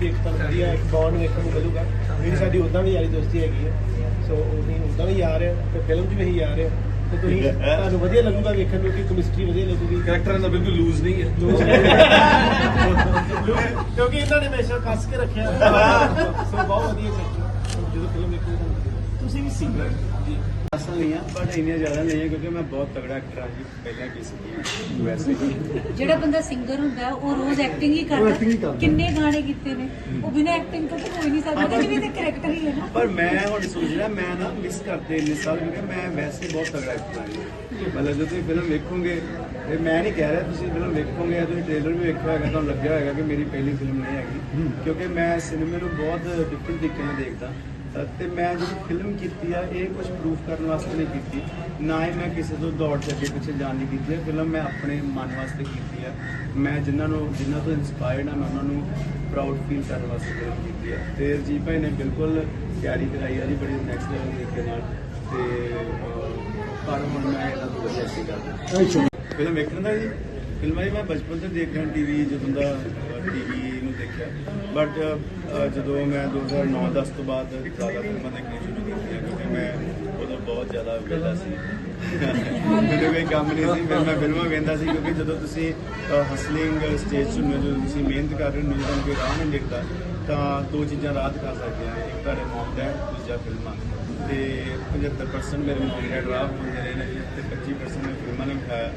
ਦੋਸਤੀ ਇੱਕ ਤਾਂ ਵਧੀਆ ਇੱਕ ਬੌਂਡ ਵੇਖਣ ਨੂੰ ਮਿਲੂਗਾ। ਮੇਰੀ ਸਾਡੀ ਉਦਾਂ ਵੀ ਯਾਰੀ ਦੋਸਤੀ ਹੈਗੀ ਹੈ। ਸੋ ਉਹਦੀ ਉਦਾਂ ਵੀ ਯਾਰ ਹੈ ਤੇ ਫਿਲਮ 'ਚ ਵੀ ਇਹੀ ਯਾਰ ਹੈ। ਤੇ ਤੁਸੀਂ ਤੁਹਾਨੂੰ ਵਧੀਆ ਲੱਗੂਗਾ ਵੇਖਣ ਨੂੰ ਕਿ ਕੈਮਿਸਟਰੀ ਵਧੀਆ ਲੱਗੂਗੀ। ਕਰੈਕਟਰ ਦਾ ਬਿਲਕੁਲ ਲੂਜ਼ ਨਹੀਂ ਹੈ। ਕਿਉਂਕਿ ਇਹਨਾਂ ਨੇ ਹਮੇਸ਼ਾ ਕੱਸ ਕੇ ਰੱਖਿਆ। ਸੋ ਬਹੁਤ ਵਧੀਆ ਜਦੋਂ ਫਿਲਮ ਵੇਖੋਗੇ ਤੁਸੀਂ ਵੀ ਸਿੰਗਰ ਜੀ ਅਸਲ ਨਹੀਂ ਆ। ਬਟ ਇੰਨੀਆਂ ਜ਼ਿਆਦਾ ਨਹੀਂ ਹੈ ਕਿਉਂਕਿ ਮੈਂ ਬਹੁਤ ਤਗੜਾ ਐਕਟਰ ਹਾਂ ਜੀ ਪਹਿਲਾਂ ਕੀ ਸੀ ਵੈਸੇ ਜਿਹੜਾ ਬੰਦਾ ਸਿੰਗਰ ਹੁੰਦਾ ਉਹ ਰੋਜ਼ ਐਕਟਿੰਗ ਹੀ ਕਰਦਾ। ਕਿੰਨੇ ਗਾਣੇ ਕੀਤੇ ਨੇ। ਉਹ ਬਿਨਾਂ ਐਕਟਿੰਗ ਤੋਂ ਤਾਂ ਕੋਈ ਨਹੀਂ ਸਕਦਾ। ਉਹਦੇ 'ਚ ਵੀ ਤਾਂ ਕਰੈਕਟਰ ਹੀ ਹੈ ਨਾ। ਪਰ ਮੈਂ ਹੁਣ ਸੋਚ ਰਿਹਾ ਮੈਂ ਨਾ ਮਿਸ ਕਰਤੇ ਇੰਨੇ ਸਾਲ ਕਿਉਂਕਿ ਮੈਂ ਵੈਸੇ ਬਹੁਤ ਤਗੜਾ ਐਕਟਰ ਹਾਂ ਜੀ। ਮਤਲਬ ਜਦੋਂ ਤੁਸੀਂ ਫਿਲਮ ਵੇਖੋਗੇ ਤੇ ਮੈਂ ਨਹੀਂ ਕਹਿ ਰਿਹਾ ਤੁਸੀਂ ਫਿਲਮ ਵੇਖੋਗੇ ਤੁਸੀਂ ਟ੍ਰੇਲਰ ਵੀ ਵੇਖਿਆ ਹੋਏਗਾ ਤੁਹਾਨੂੰ ਲੱਗਿਆ ਹੋਏਗਾ ਕਿ ਮੇਰੀ ਪਹਿਲੀ ਫਿਲਮ ਨਹੀਂ ਹੈਗੀ। ਕਿਉਂਕਿ ਮੈਂ ਸਿਨੇਮੇ ਨੂੰ ਬਹੁਤ ਡਿਫਰੈਂਟ ਤਰੀਕੇ ਨਾਲ ਦੇਖਦਾ। ਤੇ ਮੈਂ ਜਿਹੜੀ ਫਿਲਮ ਕੀਤੀ ਆ ਇਹ ਕੁਝ ਪ੍ਰੂਫ ਕਰਨ ਵਾਸਤੇ ਨਹੀਂ ਕੀਤੀ। ਨਾ ਹੀ ਮੈਂ ਕਿਸੇ ਤੋਂ ਦੌੜ ਕੇ ਅੱਗੇ ਪਿੱਛੇ ਜਾਣ ਲਈ ਕੀਤੀ ਹੈ ਫਿਲਮ ਮੈਂ ਆਪਣੇ ਮਨ ਵਾਸਤੇ ਕੀਤੀ ਆ। ਮੈਂ ਜਿਨ੍ਹਾਂ ਨੂੰ ਜਿਨ੍ਹਾਂ ਤੋਂ ਇਨਸਪਾਇਰਡ ਆ ਮੈਂ ਉਹਨਾਂ ਨੂੰ ਪ੍ਰਾਊਡ ਫੀਲ ਕਰਨ ਵਾਸਤੇ ਫਿਲਮ ਕੀਤੀ ਆ। ਤੇ ਰਜੀਤ ਭਾਈ ਨੇ ਬਿਲਕੁਲ ਤਿਆਰੀ ਕਰਾਈ ਆ ਜੀ ਬੜੀ ਨੈਕਸਟ ਲੈਵਲ ਤਰੀਕੇ ਨਾਲ। ਤੇ ਪਰ ਹੁਣ ਮੈਂ ਇਹਨਾਂ ਤੋਂ ਵਧੀਆ ਸੀ ਕਰਦਾ ਫਿਲਮ ਵੇਖਣ ਦਾ ਜੀ। ਫਿਲਮਾਂ ਹੀ ਮੈਂ ਬਚਪਨ ਤੋਂ ਦੇਖ ਰਿਹਾ ਟੀਵੀ ਜਦੋਂ ਦਾ ਟੀਵੀ ਨੂੰ ਦੇਖਿਆ ਬਟ ਜਦੋਂ ਮੈਂ 2009-10 ਤੋਂ ਬਾਅਦ ਜ਼ਿਆਦਾ ਫਿਲਮਾਂ ਦੇਖਣੀਆਂ ਸ਼ੁਰੂ ਕੀਤੀਆਂ ਕਿਉਂਕਿ ਮੈਂ ਉਦੋਂ ਬਹੁਤ ਜ਼ਿਆਦਾ ਵਿਹਲਾ ਸੀ। ਮੈਨੂੰ ਕੋਈ ਕੰਮ ਨਹੀਂ ਸੀ ਫਿਰ ਮੈਂ ਫਿਲਮਾਂ ਵੇਖਦਾ ਸੀ ਕਿਉਂਕਿ ਜਦੋਂ ਤੁਸੀਂ ਹਸਲਿੰਗ ਸਟੇਜ 'ਤੇ ਹੁੰਦੇ ਜਦੋਂ ਤੁਸੀਂ ਮਿਹਨਤ ਕਰ ਰਹੇ ਹੋ ਜਦੋਂ ਕੋਈ ਰਾਹ ਨਹੀਂ ਦਿਖਦਾ ਤਾਂ ਦੋ ਚੀਜ਼ਾਂ ਰਾਹ ਦਿਖਾ ਸਕਦੇ ਨੇ। ਇੱਕ ਤੁਹਾਡੇ ਮੌਤ ਹੈ, ਦੂਜਾ ਫਿਲਮਾਂ। ਤੇ 75% ਮੇਰੇ ਮੌਤ ਦਾ ਡਰਾਫਟ ਹੁੰਦੇ ਰਹੇ ਨੇ ਜੀ, ਤੇ 25% ਮੈਂ ਫਿਲਮਾਂ ਨੇ ਵਿਖਾਇਆ।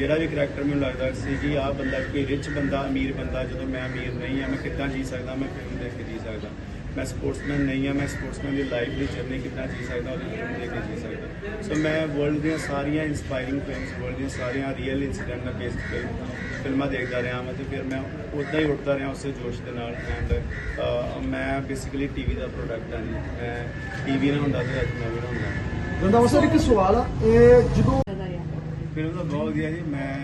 ਜਿਹੜਾ ਵੀ ਕਰੈਕਟਰ ਮੈਨੂੰ ਲੱਗਦਾ ਸੀ ਕਿ ਆਹ ਬੰਦਾ ਕੋਈ ਰਿਚ ਬੰਦਾ, ਅਮੀਰ ਬੰਦਾ, ਜਦੋਂ ਮੈਂ ਅਮੀਰ ਨਹੀਂ ਆ ਮੈਂ ਕਿੱਦਾਂ ਜੀ ਸਕਦਾ, ਮੈਂ ਫਿਲਮ ਦੇਖ ਕੇ ਜੀ ਸਕਦਾ। ਮੈਂ ਸਪੋਰਟਸਮੈਨ ਨਹੀਂ ਆ ਮੈਂ ਸਪੋਰਟਸਮੈਨ ਦੀ ਲਾਈਫ ਦੀ ਜਰਨੀ ਕਿੱਦਾਂ ਜੀ ਸਕਦਾ, ਉਹਦੀ ਫਿਲਮ ਦੇਖ ਕੇ ਜੀ ਸਕਦਾ। ਸੋ ਮੈਂ ਵਰਲਡ ਦੀਆਂ ਸਾਰੀਆਂ ਇਨਸਪਾਇਰਿੰਗ ਫਿਲਮਸ ਵਰਲਡ ਦੀਆਂ ਸਾਰੀਆਂ ਰੀਅਲ ਇਨਸੀਡੈਂਟ ਨਾਲ ਬੇਸਡ ਫਿਲਮਾਂ ਦੇਖਦਾ ਰਿਹਾ ਮੈਂ ਤੇ ਫਿਰ ਮੈਂ ਉਦਾਂ ਹੀ ਉੱਠਦਾ ਰਿਹਾ ਉਸੇ ਜੋਸ਼ ਦੇ ਨਾਲ ਐਂਡ ਮੈਂ ਬੇਸਿਕਲੀ ਟੀਵੀ ਦਾ ਪ੍ਰੋਡਕਟ ਹਾਂ ਮੈਂ ਟੀਵੀ ਨਾ ਹੁੰਦਾ ਤੇ ਅੱਜ ਮੈਂ ਵੀ ਨਾ ਹੁੰਦਾ। ਰੰਦਾਵਾ ਸਰ, ਇੱਕ ਸਵਾਲ ਆ, ਇਹ ਜਦੋਂ ਫਿਲਮ ਤਾਂ ਬਹੁਤ ਵਧੀਆ ਜੀ ਮੈਂ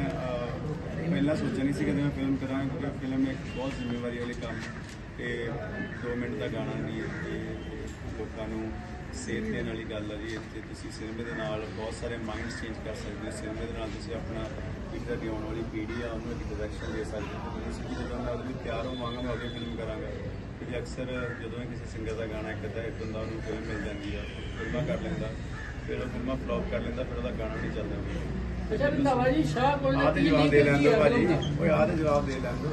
ਪਹਿਲਾਂ ਸੋਚਿਆ ਨਹੀਂ ਸੀ ਕਿ ਮੈਂ ਫਿਲਮ ਕਰਾਂ ਕਿਉਂਕਿ ਫਿਲਮ ਇੱਕ ਬਹੁਤ ਜ਼ਿੰਮੇਵਾਰੀ ਵਾਲੀ ਕੰਮ ਹੈ ਤੇ 2 ਮਿੰਟ ਦਾ ਗਾਣਾ ਨਹੀਂ ਹੈ ਤੇ ਲੋਕਾਂ ਨੂੰ ਸੇਧ ਦੇਣ ਵਾਲੀ ਗੱਲ ਹੈ ਜੀ। ਇੱਥੇ ਤੁਸੀਂ ਸਿਨੇਮੇ ਦੇ ਨਾਲ ਬਹੁਤ ਸਾਰੇ ਮਾਈਂਡਸ ਚੇਂਜ ਕਰ ਸਕਦੇ ਹੋ। ਸਿਨੇਮੇ ਦੇ ਨਾਲ ਤੁਸੀਂ ਆਪਣਾ ਇੱਕ ਜਿਹੜੀ ਆਉਣ ਵਾਲੀ ਪੀੜ੍ਹੀ ਆ, ਉਹਨੂੰ ਇੱਕ ਡਾਇਰੈਕਸ਼ਨ ਦੇ ਸਕਦੇ ਹੋ। ਤੁਸੀਂ ਜਦੋਂ ਮੈਂ ਉਹਦੇ ਲਈ ਤਿਆਰ ਹੋਵਾਂਗਾ, ਮੈਂ ਉਹਦੀ ਫਿਲਮ ਕਰਾਂਗਾ। ਕਿਉਂਕਿ ਅਕਸਰ ਜਦੋਂ ਵੀ ਕਿਸੇ ਸਿੰਗਰ ਦਾ ਗਾਣਾ ਇੱਕ ਅੱਧਾ ਇੱਕ ਹੁੰਦਾ ਉਹਨੂੰ ਫਿਲਮ ਮਿਲ ਜਾਂਦੀ ਆ, ਫਿਲਮਾਂ ਕਰ ਲੈਂਦਾ, ਫਿਰ ਉਹ ਫਿਲਮਾਂ ਫਲॉप ਕਰ ਲੈਂਦਾ, ਫਿਰ ਉਹਦਾ ਗਾਣਾ ਨਹੀਂ ਚੱਲਦਾ। ਅੱਛਾ ਰੰਧਾਵਾ ਜੀ ਸ਼ਾਹ ਕੋਲ ਆਹ ਤੇ ਜਵਾਬ ਦੇ ਲੈਂਦਾ ਭਾਜੀ। ਓਏ ਆਹ ਤੇ ਜਵਾਬ ਦੇ ਲੈਂਦਾ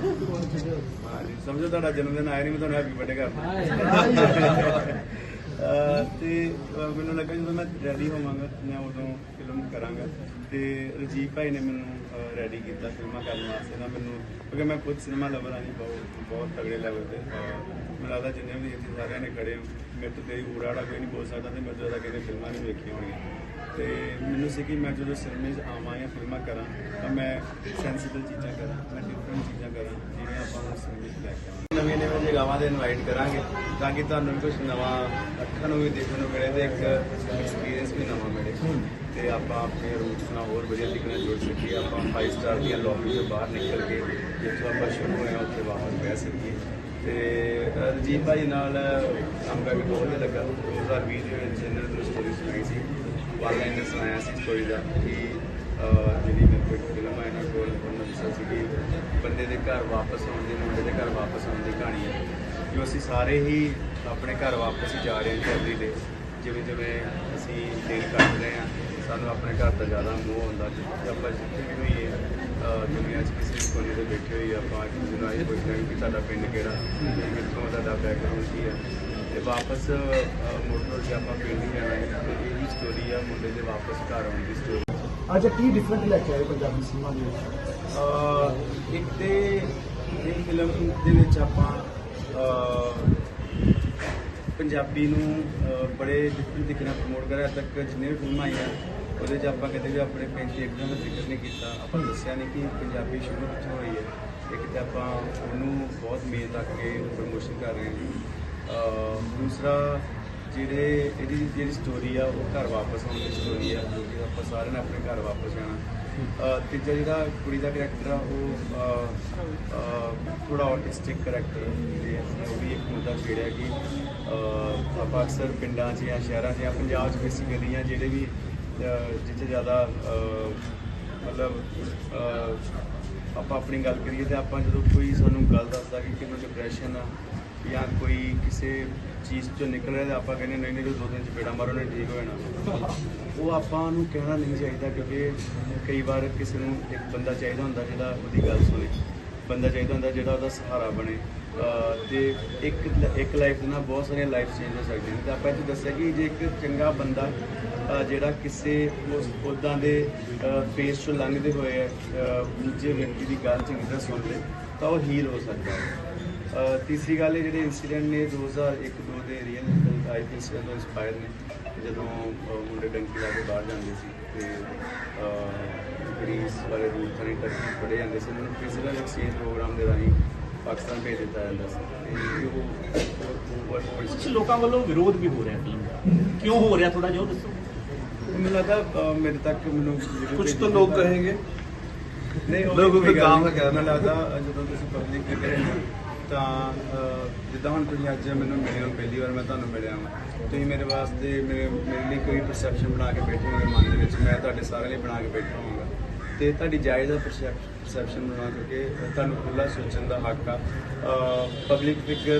ਹਾਂਜੀ ਸਮਝੋ ਤੁਹਾਡਾ ਜਨਮ ਦਿਨ ਆਇਆ ਨਹੀਂ ਮੈਂ ਤੁਹਾਨੂੰ ਹੈਪੀ ਬਰਥਡੇ ਕਰਦਾ। ਤੇ ਮੈਨੂੰ ਲੱਗਾ ਜਦੋਂ ਮੈਂ ਰੈਡੀ ਹੋਵਾਂਗਾ ਮੈਂ ਉਦੋਂ ਫਿਲਮ ਕਰਾਂਗਾ। ਤੇ ਰਜੀਵ ਭਾਈ ਨੇ ਮੈਨੂੰ ਰੈਡੀ ਕੀਤਾ ਫਿਲਮਾਂ ਕਰਨ ਵਾਸਤੇ। ਨਾ ਮੈਨੂੰ ਕਿਉਂਕਿ ਮੈਂ ਖੁਦ ਸਿਨੇਮਾ ਲਵਰ ਹਾਂ ਜੀ ਬਹੁਤ ਬਹੁਤ ਤਗੜੇ ਲੈਵਲ ਤੇ। ਮੈਨੂੰ ਲੱਗਦਾ ਜਿੰਨੇ ਵੀ ਇੱਥੇ ਸਾਰਿਆਂ ਨੇ ਖੜੇ ਮੇਰੇ ਤੋਂ ਤੇਰੀ ਊੜਾੜਾ ਕੋਈ ਨਹੀਂ ਬੋਲ ਸਕਦਾ ਤੇ ਮੈਂ ਜ਼ਿਆਦਾ ਕਿਤੇ ਫਿਲਮਾਂ ਨਹੀਂ ਵੇਖੀਆਂ ਹੋਣਗੀਆਂ ਤੇ ਮੈਨੂੰ ਸੀ ਕਿ ਮੈਂ ਜਦੋਂ ਸਿਨੇਮੇ 'ਚ ਆਵਾਂ ਜਾਂ ਫਿਲਮਾਂ ਕਰਾਂ ਤਾਂ ਮੈਂ ਸੈਂਸੀਬਲ ਚੀਜ਼ਾਂ ਕਰਾਂ ਮੈਂ ਡਿਫਰੈਂਟ ਚੀਜ਼ਾਂ ਕਰਾਂ ਜਿਹੜੀਆਂ ਆਪਾਂ ਨੂੰ ਸਿਨੇਮੇ 'ਚ ਲੈ ਕੇ ਆਵਾਂ। ਨਵੀਆਂ ਨਵੀਆਂ ਜਗ੍ਹਾਵਾਂ ਤੇ ਇਨਵਾਈਟ ਕਰਾਂਗੇ ਤਾਂ ਕਿ ਤੁਹਾਨੂੰ ਵੀ ਕੁਝ ਨਵਾਂ ਅੱਖਾਂ ਨੂੰ ਵੀ ਦੇਖਣ ਨੂੰ ਮਿਲੇ ਤੇ ਇੱਕ ਐਕਸਪੀਰੀਅੰਸ ਵੀ ਨਵਾਂ ਮਿਲੇ। ਤੇ ਆਪਾਂ ਆਪਣੇ ਰੂਟਸ ਨਾਲ ਹੋਰ ਵਧੀਆ ਤਰੀਕੇ ਨਾਲ ਜੁੜ ਸਕੀਏ ਆਪਾਂ 5 ਸਟਾਰ ਦੀਆਂ ਲੌਬੀ ਤੋਂ ਬਾਹਰ ਨਿਕਲ ਕੇ ਜਿੱਥੋਂ ਆਪਾਂ ਸ਼ੁਰੂ ਹੋਏ ਹਾਂ ਉੱਥੇ ਵਾਪਸ ਬਹਿ ਸਕੀਏ। ਤੇ ਅ, ਰਜੀਵ ਭਾਈ ਨਾਲ ਕੰਮ ਕਰਕੇ ਬਹੁਤ ਵਧੀਆ ਲੱਗਾ। 2020 ਦੇ ਵਿੱਚ ਇਹਨਾਂ ਨੇ ਸਟੋਰੀ ਸੁਣਾਈ ਸੀ। ਵਨ ਲਾਈਨਰ ਸੁਣਾਇਆ ਸੀ ਸਟੋਰੀ ਦਾ ਕਿ ਜਿਹੜੀ ਮੇਰੇ ਕੋਲ ਫਿਲਮ ਹੈ ਇਹਨਾਂ ਕੋਲ ਉਹਨਾਂ ਦੱਸਿਆ ਸੀ ਕਿ ਬੰਦੇ ਦੇ ਘਰ ਵਾਪਸ ਆਉਣ ਦੀ, ਮੁੰਡੇ ਦੇ ਘਰ ਵਾਪਸ ਆਉਣ ਦੀ ਕਹਾਣੀ ਹੈ, ਜੋ ਅਸੀਂ ਸਾਰੇ ਹੀ ਆਪਣੇ ਘਰ ਵਾਪਸ ਹੀ ਜਾ ਰਹੇ ਹਾਂ ਜਲਦੀ ਦੇ ਜਿਵੇਂ ਜਿਵੇਂ ਅਸੀਂ ਦਿਨ ਕੱਟ ਰਹੇ ਹਾਂ, ਸਾਨੂੰ ਆਪਣੇ ਘਰ ਦਾ ਜ਼ਿਆਦਾ ਮੋਹ ਹੁੰਦਾ ਜਿੱਥੇ ਆਪਾਂ ਜਿੱਥੇ ਵੀ ਹੋਈਏ ਅਹ, ਦੁਨੀਆ 'ਚ ਕਿਸੇ ਵੀ ਕੋਨੇ ਤੇ ਬੈਠੇ ਹੋਈਏ ਆਪਾਂ ਇੱਕ ਦੂਜੇ ਨਾਲ ਇਹ ਪੁੱਛਦੇ ਹਾਂ ਕਿ ਤੁਹਾਡਾ ਪਿੰਡ ਕਿਹੜਾ, ਕਿੱਥੋਂ ਤੁਹਾਡਾ ਬੈਕਗ੍ਰਾਉਂਡ ਕੀ ਹੈ। ਤੇ ਵਾਪਸ ਮੋਟਰ ਕੇ ਆਪਾਂ ਜਾਣਾ ਹੈ ਤੇ ਇਹ ਵੀ ਸਟੋਰੀ ਆ ਮੁੰਡੇ ਦੇ ਵਾਪਸ ਘਰ ਆਉਣ ਦੀ ਸਟੋਰੀ ਅੱਜ ਕੀ ਡਿਫਰੈਂਟ ਲੈ ਕੇ ਆਏ ਪੰਜਾਬੀ ਸਿਨੇਮਾ ਦੇ ਵਿੱਚ? ਇੱਕ ਤੇ ਇਹ ਫਿਲਮ ਦੇ ਵਿੱਚ ਆਪਾਂ ਪੰਜਾਬੀ ਨੂੰ ਬੜੇ ਡਿਫਰੈਂਟ ਤਰੀਕੇ ਨਾਲ ਪ੍ਰਮੋਟ ਕਰਿਆ ਤੱਕ ਜਿੰਨੇ ਵੀ ਫਿਲਮਾਂ ਆਈਆਂ ਉਹਦੇ 'ਚ ਆਪਾਂ ਕਦੇ ਵੀ ਆਪਣੇ ਪੈਂਤੀ ਇੱਕਦਮ ਦਾ ਜ਼ਿਕਰ ਨਹੀਂ ਕੀਤਾ। ਆਪਾਂ ਦੱਸਿਆ ਨਹੀਂ ਕਿ ਪੰਜਾਬੀ ਸ਼ੁਰੂ ਕਿੱਥੋਂ ਹੋਈ ਹੈ। ਇੱਕ ਤੇ ਆਪਾਂ ਉਹਨੂੰ ਬਹੁਤ ਮੇਨ ਰੱਖ ਕੇ ਪ੍ਰਮੋਸ਼ਨ ਕਰ ਰਹੇ ਹਾਂ। ਦੂਸਰਾ ਜਿਹੜੇ ਇਹਦੀ ਜਿਹੜੀ ਸਟੋਰੀ ਆ ਉਹ ਘਰ ਵਾਪਸ ਆਉਣ ਦੀ ਸਟੋਰੀ ਆ ਜੋ ਕਿ ਆਪਾਂ ਸਾਰਿਆਂ ਨੇ ਆਪਣੇ ਘਰ ਵਾਪਸ ਜਾਣਾ। ਤੀਜਾ ਜਿਹੜਾ ਕੁੜੀ ਦਾ ਕਰੈਕਟਰ ਆ ਉਹ ਅਹ, ਥੋੜਾ ਆਰਟਿਸਟਿਕ ਕਰੈਕਟਰ ਤੇ ਉਹ ਵੀ ਇੱਕ ਮੁੱਦਾ ਛੇੜਿਆ ਕਿ ਆਪਾਂ ਅਕਸਰ ਪਿੰਡਾਂ 'ਚ ਜਾਂ ਸ਼ਹਿਰਾਂ 'ਚ ਜਾਂ ਪੰਜਾਬ 'ਚ ਬੇਸਿਕਲੀ ਜਾਂ ਜਿਹੜੇ ਵੀ ਜਿੱਥੇ ਜ਼ਿਆਦਾ ਮਤਲਬ ਆਪਾਂ ਆਪਣੀ ਗੱਲ ਕਰੀਏ ਤੇ ਆਪਾਂ ਜਦੋਂ ਕੋਈ ਸਾਨੂੰ ਗੱਲ ਦੱਸਦਾ ਕਿ ਕਿਹਨੂੰ ਡਿਪਰੈਸ਼ਨ ਆ ਜਾਂ ਕੋਈ ਕਿਸੇ ਚੀਜ਼ ਚੋਂ ਨਿਕਲ ਰਿਹਾ ਤੇ ਆਪਾਂ ਕਹਿੰਦੇ ਨਹੀਂ ਨਹੀਂ ਦੋ ਦਿਨ ਚ ਪੇੜਾ ਮਾਰੋ, ਨਹੀਂ, ਠੀਕ ਹੋ ਜਾਣਾ। ਉਹ ਆਪਾਂ ਨੂੰ ਕਹਿਣਾ ਨਹੀਂ ਚਾਹੀਦਾ ਕਿਉਂਕਿ ਕਈ ਵਾਰ ਕਿਸੇ ਨੂੰ ਇੱਕ ਬੰਦਾ ਚਾਹੀਦਾ ਹੁੰਦਾ ਜਿਹੜਾ ਉਹਦੀ ਗੱਲ ਸੁਣੇ। ਬੰਦਾ ਚਾਹੀਦਾ ਹੁੰਦਾ ਜਿਹੜਾ ਉਹਦਾ ਸਹਾਰਾ ਬਣੇ। ਅਹ ਤੇ ਇੱਕ ਇੱਕ ਲਾਈਫ ਦੇ ਨਾਲ ਬਹੁਤ ਸਾਰੀਆਂ ਲਾਈਫ ਚੇਂਜ ਹੋ ਸਕਦੀਆਂ ਨੇ। ਤਾਂ ਆਪਾਂ ਇੱਥੇ ਦੱਸਿਆ ਕਿ ਜੇ ਇੱਕ ਚੰਗਾ ਬੰਦਾ ਜਿਹੜਾ ਕਿਸੇ ਉਸ ਉਦਾਂ ਦੇ ਫੇਸ ਤੋਂ ਲੰਘਦੇ ਹੋਏ ਹੈ ਦੂਜੇ ਵਿਅਕਤੀ ਦੀ ਗੱਲ ਚੰਗੀ ਤਰ੍ਹਾਂ ਸੁਣ ਲੇ, ਤਾਂ ਉਹ ਹੀਲ ਹੋ ਸਕਦਾ ਹੈ। ਤੀਸਰੀ ਗੱਲ ਇਹ ਜਿਹੜੇ ਇਨਸੀਡੈਂਟ ਨੇ 2001 ਦੋ ਦੇ ਰੀਅਲ ਇਨਸੀਡੈਂਟ ਤੋਂ ਇਨਸਪਾਇਰ ਨੇ। ਜਦੋਂ ਮੁੰਡੇ ਡੰਕੀ ਲਾ ਕੇ ਬਾਹਰ ਜਾਂਦੇ ਸੀ ਤੇ ਗ੍ਰੀਸ ਵਾਲੇ ਰੂਟ ਥਾਣੀ ਟਰਕੀ ਫੜੇ ਜਾਂਦੇ ਸੀ। ਉਹਨਾਂ ਨੂੰ ਫਿਜ਼ੀਕਲ ਐਕਸਚੇਂਜ ਪ੍ਰੋਗਰਾਮ ਦੇ ਰਾਹੀਂ ਪਾਕਿਸਤਾਨ ਭੇਜ ਦਿੱਤਾ ਜਾਂਦਾ ਸੀ। ਤੇ ਉਹ ਕੁਝ ਲੋਕਾਂ ਵੱਲੋਂ ਵਿਰੋਧ ਵੀ ਹੋ ਰਿਹਾ ਫਿਲਮ ਦਾ ਕਿਉਂ ਹੋ ਰਿਹਾ ਥੋੜਾ ਜਿਹਾ ਦੱਸੋ? ਮੈਨੂੰ ਲੱਗਦਾ ਅਹ, ਮੇਰੇ ਤੱਕ ਮੈਨੂੰ ਕੁਝ ਤਾਂ ਲੋਕ ਤਾਂ- ਕहेंगे ਨਹੀਂ ਉਹ ਲੋਕ ਕੋਈ ਕੰਮ। ਹੈ। ਮੈਨੂੰ ਲੱਗਦਾ ਜਦੋਂ ਤੁਸੀਂ ਪਬਲਿਕ ਤੇ ਕਰੇ ਨਾ ਤਾਂ ਜਿੱਦਾਂ ਹੁਣ ਤੁਸੀਂ ਅੱਜ ਮੈਨੂੰ ਮਿਲੇ ਹੋ, ਪਹਿਲੀ ਵਾਰ ਮੈਂ ਤੁਹਾਨੂੰ ਮਿਲਿਆ ਹਾਂ ਤੁਸੀਂ ਮੇਰੇ ਵਾਸਤੇ ਮੇਰੇ ਮੇਰੇ ਲਈ ਕੋਈ ਪਰਸੈਪਸ਼ਨ ਬਣਾ ਕੇ ਬੈਠੇ ਹੋਗੇ ਮਨ ਦੇ ਵਿੱਚ, ਮੈਂ ਤੁਹਾਡੇ ਸਾਰਿਆਂ ਲਈ ਬਣਾ ਕੇ ਬੈਠਾ ਹੋਵਾਂਗਾ। ਤੇ ਤੁਹਾਡੀ ਜਾਇਜ਼ ਦਾ ਪਰਸੈਪਸ਼ਨ ਬਣਾ ਕਿਉਂਕਿ ਤੁਹਾਨੂੰ ਖੁੱਲਾ ਸੋਚਣ ਦਾ ਹੱਕ ਆ। ਪਬਲਿਕ ਫਿਗਰ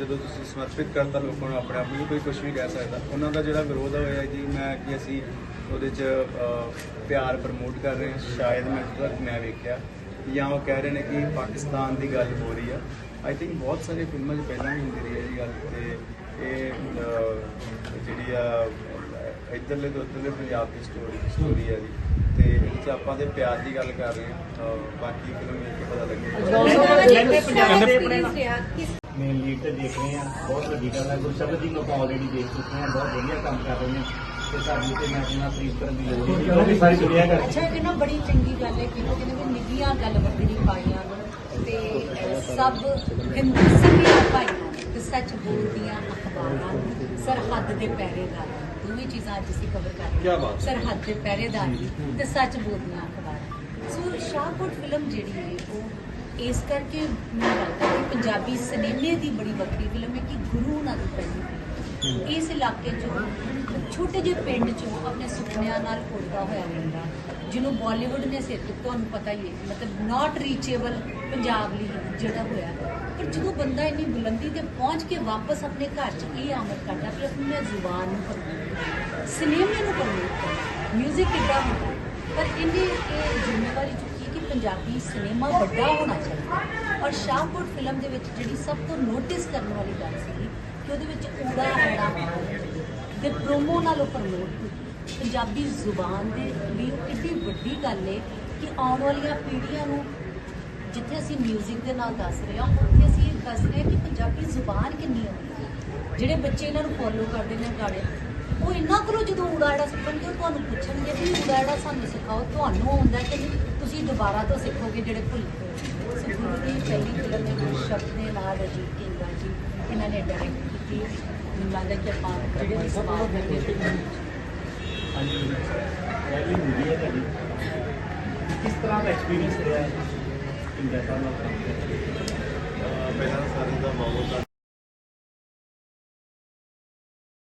ਜਦੋਂ ਤੁਸੀਂ ਸਮਰਪਿਤ ਕਰਤਾ ਲੋਕਾਂ ਨੂੰ ਆਪਣੇ ਆਪ ਨੂੰ, ਕੋਈ ਕੁਝ ਵੀ ਕਹਿ ਸਕਦਾ। ਉਹਨਾਂ ਦਾ ਜਿਹੜਾ ਵਿਰੋਧ ਹੋਇਆ ਜੀ, ਮੈਂ ਕਿ ਅਸੀਂ ਉਹਦੇ 'ਚ ਪਿਆਰ ਪ੍ਰਮੋਟ ਕਰ ਰਹੇ ਹਾਂ। ਸ਼ਾਇਦ ਮੈਂ ਜਿੱਦਾਂ ਮੈਂ ਵੇਖਿਆ। ਜਾਂ ਉਹ ਕਹਿ ਰਹੇ ਨੇ ਕਿ ਪਾਕਿਸਤਾਨ ਦੀ ਗੱਲ ਹੋ ਰਹੀ ਆ। ਆਈ ਥਿੰਕ ਬਹੁਤ ਸਾਰੀਆਂ ਫਿਲਮਾਂ 'ਚ ਪਹਿਲਾਂ ਵੀ ਹੁੰਦੀ ਰਹੀ ਹੈ ਇਹ ਗੱਲ ਤੇ ਇਹ ਜਿਹੜੀ ਆ ਇੱਧਰਲੇ ਤੋਂ ਉੱਧਰਲੇ ਪੰਜਾਬ ਦੀ ਸਟੋਰੀ ਸਟੋਰੀ ਆ ਜੀ। ਤੇ ਇਹ 'ਚ ਆਪਾਂ ਦੇ ਪਿਆਰ ਦੀ ਗੱਲ ਕਰ ਰਹੇ ਹਾਂ ਬਾਕੀ ਫਿਲਮ ਵੇਖ ਕੇ ਪਤਾ ਲੱਗੇਗਾ। ਪੰਜਾਬ ਦੇ ਆਪਣੇ ਕਿਸ ਮੇਨ ਲੀਡ ਤੇ ਦੇਖ ਰਹੇ ਆ ਬਹੁਤ ਵੱਡੀ ਗੱਲ ਹੈ। ਗੁਰਸ਼ਬਦ ਜੀ ਨੂੰ ਆਪਾਂ ਆਲਰੇਡੀ ਦੇਖ ਚੁੱਕੇ ਹਾਂ ਬਹੁਤ ਵਧੀਆ ਕੰਮ ਕਰ ਰਹੇ ਨੇ। ਤੇ ਸਾਡੀ ਤੇ ਮੈਂ ਕਹਿੰਦਾ ਪ੍ਰੀਤ ਕਰਨ ਦੀ ਲੋੜ ਨਹੀਂ ਕਿਉਂਕਿ ਸਾਰੀ ਦੁਨੀਆ ਕਰ ਅੱਛਾ ਇਹ ਨਾ ਬੜੀ ਚੰਗੀ ਗੱਲ ਹੈ ਕਿ ਉਹ ਕਹਿੰਦੇ ਵੀ ਨਿੱਘੀਆਂ ਗੱਲ ਵਰਤਣੀ ਪਾਈਆਂ ਨੂੰ ਤੇ ਅਹ, ਸਭ ਹਿੰਦੂ ਸਮੀਆਂ ਪਾਈਆਂ ਨੇ ਤੇ ਸੱਚ ਬੋਲਦੀਆਂ ਅਖਬਾਰਾਂ ਨੂੰ ਸਰਹੱਦ ਦੇ ਪਹਿਰੇਦਾਰ ਦੋਵੇਂ ਚੀਜ਼ਾਂ ਅੱਜ ਅਸੀਂ ਕਵਰ ਕਰ ਰਹੇ ਹੈ। ਸਰਹੱਦ ਦੇ ਪਹਿਰੇਦਾਰੀ ਤੇ ਸੱਚ ਬੋਲਦੀਆਂ ਅਖਬਾਰਾਂ ਸੋ ਸ਼ਾਹਕੋਟ ਫਿਲਮ ਜਿਹੜੀ ਹੈ ਉਹ ਇਸ ਕਰਕੇ ਮੈਨੂੰ ਲੱਗਦਾ ਕਿ ਪੰਜਾਬੀ ਸਿਨੇਮੇ ਦੀ ਬੜੀ ਵੱਖਰੀ ਫਿਲਮ ਹੈ ਕਿ ਗੁਰੂ ਦੀ ਪਹਿਲੀ ਇਸ ਇਲਾਕੇ ਚੋਂ ਛੋਟੇ ਜਿਹੇ ਪਿੰਡ ਚੋਂ ਆਪਣੇ ਸੁਪਨਿਆਂ ਨਾਲ ਉੱਡਦਾ ਹੋਇਆ ਮੁੰਡਾ, ਜਿਹਨੂੰ ਬਾਲੀਵੁੱਡ ਨੇ ਸਿਰ ਤੋਂ, ਤੁਹਾਨੂੰ ਪਤਾ ਹੀ ਹੈ, ਮਤਲਬ ਨਾਟ ਰੀਚੇਬਲ ਪੰਜਾਬ ਲਈ ਜਿਹੜਾ ਹੋਇਆ। ਪਰ ਜਦੋਂ ਬੰਦਾ ਇੰਨੀ ਬੁਲੰਦੀ ਤੇ ਪਹੁੰਚ ਕੇ ਵਾਪਸ ਆਪਣੇ ਘਰ 'ਚ ਇਹ ਆਮਦ ਕਰਦਾ ਕਿ ਆਪਣੀ ਮੈਂ ਜ਼ੁਬਾਨ ਨੂੰ ਪ੍ਰਮੋਟ ਸਿਨੇਮੇ ਨੂੰ ਪ੍ਰਮੋਟ ਮਿਊਜ਼ਿਕ ਕਿੱਦਾਂ ਹੁੰਦਾ? ਪਰ ਇਹਨੇ ਇਹ ਜ਼ਿੰਮੇਵਾਰੀ ਚੁੱਕੀ ਕਿ ਪੰਜਾਬੀ ਸਿਨੇਮਾ ਵੱਡਾ ਹੋਣਾ ਚਾਹੀਦਾ। ਔਰ ਸ਼ਾਹਪੁਰ ਫਿਲਮ ਦੇ ਵਿੱਚ ਜਿਹੜੀ ਸਭ ਤੋਂ ਨੋਟਿਸ ਕਰਨ ਵਾਲੀ ਗੱਲ ਸੀ ਕਿ ਉਹਦੇ ਵਿੱਚ ਊੜਾ ਆੜਾ ਦੇ ਪ੍ਰੋਮੋ ਨਾਲੋਂ ਪ੍ਰਮੋਟ ਪੰਜਾਬੀ ਜ਼ੁਬਾਨ ਦੇ ਲਈ ਉਹ ਕਿੰਨੀ ਵੱਡੀ ਗੱਲ ਹੈ ਕਿ ਆਉਣ ਵਾਲੀਆਂ ਪੀੜ੍ਹੀਆਂ ਨੂੰ ਜਿੱਥੇ ਅਸੀਂ 뮤직 ਦੇ ਨਾਲ ਦੱਸ ਰਹੇ ਹਾਂ, ਉੱਥੇ ਅਸੀਂ ਇਹ ਦੱਸ ਰਹੇ ਹਾਂ ਕਿ ਪੰਜਾਬੀ ਜ਼ੁਬਾਨ ਕਿੰਨੀ ਹੈ ਜਿਹੜੇ ਬੱਚੇ ਇਹਨਾਂ ਨੂੰ ਫੋਲੋ ਕਰਦੇ ਨੇ ਗਾਣੇ, ਉਹ ਇੰਨਾ ਕਰੋ ਜਦੋਂ ਉਡਾੜਾ ਸਿੱਖਣਗੇ, ਉਹ ਤੁਹਾਨੂੰ ਪੁੱਛਣਗੇ ਵੀ ਉਡਾੜਾ ਸਾਨੂੰ ਸਿਖਾਓ, ਤੁਹਾਨੂੰ ਆਉਂਦਾ ਕਿ ਤੁਸੀਂ ਦੁਬਾਰਾ ਤੋਂ ਸਿੱਖੋਗੇ ਜਿਹੜੇ ਭੁੱਲ ਗਏ। ਸੋ ਗੁਰੂ ਦੀ ਪਹਿਲੀ ਫਿਲਮ ਦੇ ਸ਼ਬਦ ਦੇ ਨਾਲ ਅਜੀਤ ਢਿੰਗਰਾ ਜੀ, ਇਹਨਾਂ ਨੇ ਡਾਇਰੈਕਟ ਕੀਤੀ ਮੈਨੂੰ ਲੱਗਦਾ ਕਿ ਆਪਾਂ ਜਿਹੜੇ ਵੀ ਸਵਾਲ ਕਰਨਗੇ ਹਾਂਜੀ। ਪਹਿਲੀ ਮੂਵੀ ਹੈ ਤੁਹਾਡੀ ਕਿਸ ਤਰ੍ਹਾਂ ਦਾ ਐਕਸਪੀਰੀਅੰਸ ਰਿਹਾ ਇੰਡੀਆ ਦਾ ਪਹਿਲਾਂ ਸਾਰੇ ਦਾ ਬਹੁਤ